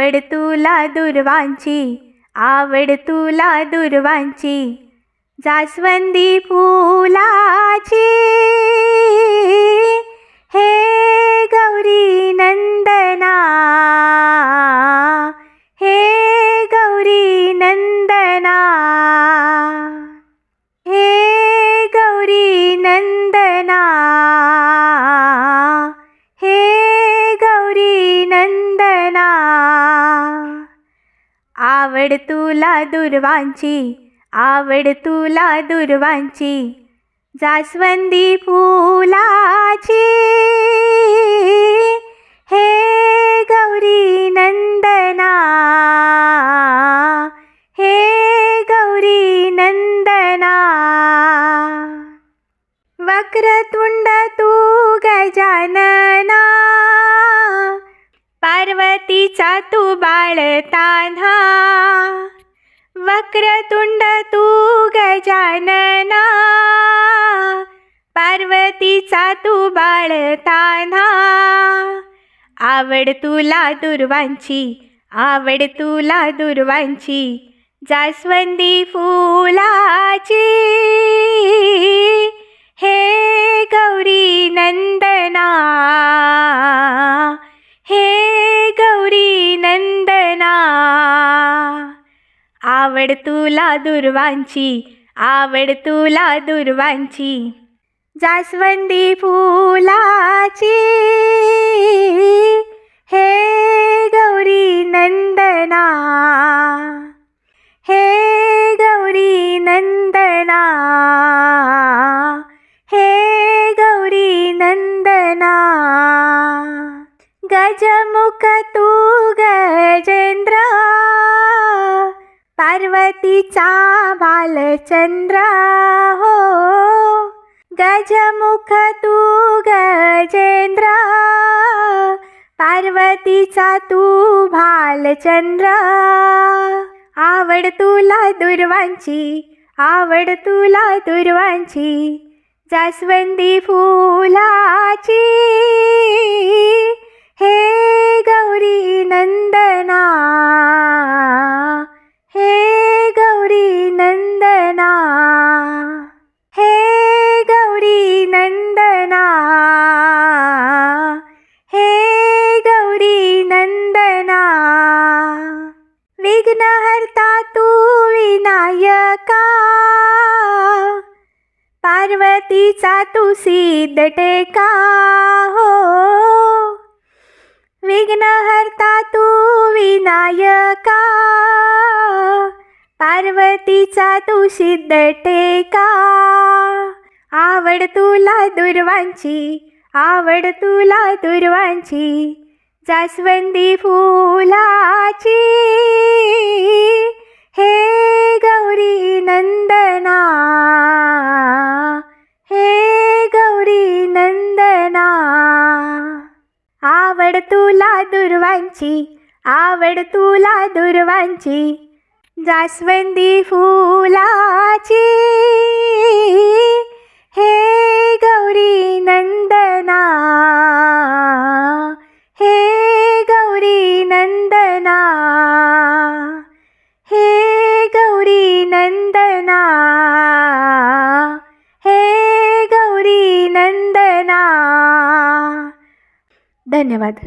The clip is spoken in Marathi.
आवड तुला दुर्वांची आवड तुला दुर्वांची जास्वंदी फुलाची. हे गौरी नंदना हे गौरी नंदना. आवड तुला दुर्वांची आवड तुला दुर्वांची जास्वंदी फुलाची. हे गौरी नंदना हे गौरी नंदना. वक्रतुंड तू गजानना तिचा तू बाळताना वक्रतुंड तू गजानना पार्वतीचा तू बाळताना आवड तुला दुर्वांची आवड तुला दुर्वांची. जास्वंदी फुलाची. आवड तुला दुर्वांची आवड तुला दुर्वांची. जास्वंदी फुलाची हे गौरी नंदना. हे गौरी नंदना. हे गौरी नंदना. गजमुख तू गजन तिचा बालचंद्र हो. गजमुख तू गजेंद्र पार्वतीचा तू भालचंद्र. आवड तुला दुर्वांची आवड तुला दुर्वांची जास्वंदी फू विनायका पार्वतीचा तू सिद्ध टेका हो विघ्नहर्ता तू विनायका पार्वतीचा तू सिद्ध टेका आवड तुला दुर्वांची आवड तुला दुर्वांची जास्वंदी फुलाची. हे गौरी नंदना हे गौरी नंदना आवड तुला दुर्वांची आवड तुला दुर्वांची जास्वंदी फुलाची धन्यवाद.